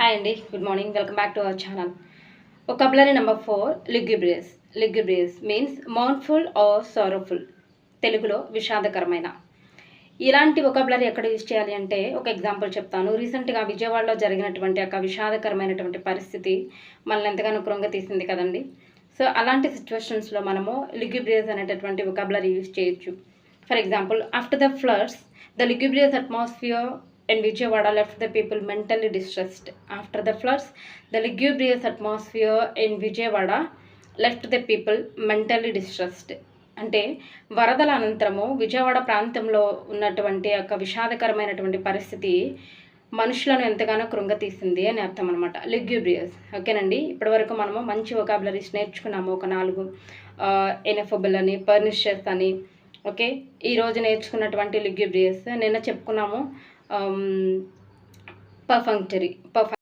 Hi అండి good morning welcome back to our channel vocabulary number four lugubrious lugubrious means mournful or sorrowful తెలుగులో విషాదకరమైన. ఇలాంటి vocabulary ఎక్కడ use చేయాలి అంటే ఒక ఎగ్జాంపుల్ చెప్తాను. రీసెంట్గా విజయవాడలో జరిగినటువంటి ఒక విషాదకరమైనటువంటి పరిస్థితి మనల్ని ఎంతగానో క్రొంగ తీసింది కదండి. సో అలాంటి సిచ్యువేషన్స్లో మనము లిగ్యుబ్రియస్ అనేటటువంటి ఒకాబులరీ యూజ్ చేయొచ్చు. For example after the floods the lugubrious atmosphere in Vijayawada left the people mentally distressed. After the floods, the lugubrious atmosphere in Vijayawada left the people mentally distressed. అంటే వరదల అనంతరము విజయవాడ ప్రాంతంలో ఉన్నటువంటి యొక్క విషాదకరమైనటువంటి పరిస్థితి మనుషులను ఎంతగానో కృంగతీసింది అని అర్థం అనమాట లిగ్యూబ్రియస్ ఓకేనండి ఇప్పటివరకు మనము మంచి ఒక ఒకాబులరీస్ నేర్చుకున్నాము ఒక నాలుగు ఎనఫబుల్ అని పర్నిషియస్ అని ఓకే? ఈరోజు నేర్చుకున్నటువంటి లిగ్యూబ్రియస్ నిన్న చెప్పుకున్నాము పర్ఫంక్టరీ పర్ఫ